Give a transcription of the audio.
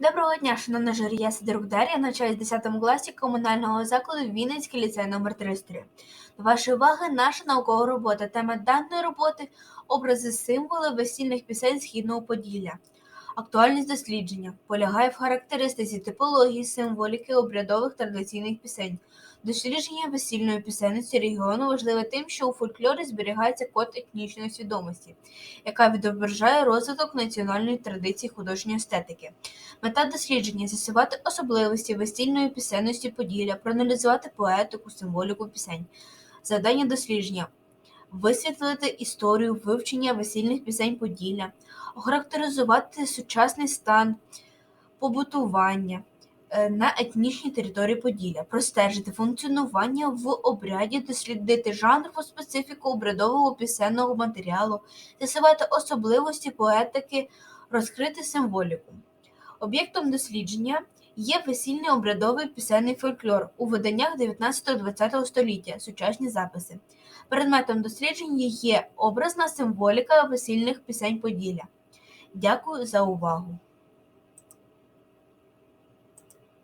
Доброго дня, шановна журі, я Сидорук Дар'я, навчаюсь в 10 класі комунального закладу Вінницький ліцей номер 33. До вашої уваги наша наукова робота. Тема даної роботи образи символи весільних пісень Східного Поділля. Актуальність дослідження полягає в характеристиці типології, символіки обрядових традиційних пісень. Дослідження весільної пісенності регіону важливе тим, що у фольклорі зберігається код етнічної свідомості, яка відображає розвиток національної традиції художньої естетики. Мета дослідження з'ясувати особливості весільної пісенності Поділля, проаналізувати поетику, символіку пісень. Завдання дослідження висвітлити історію вивчення весільних пісень Поділля, охарактеризувати сучасний стан побутування е, на етнічній території Поділля, простежити функціонування в обряді, дослідити жанрову специфіку обрядового пісенного матеріалу, з'ясувати особливості поетики, розкрити символіку. Об'єктом дослідження є весільний обрядовий пісенний фольклор у виданнях 19-20 століття, сучасні записи. Предметом дослідження є образна символіка весільних пісень Поділля. Дякую за увагу!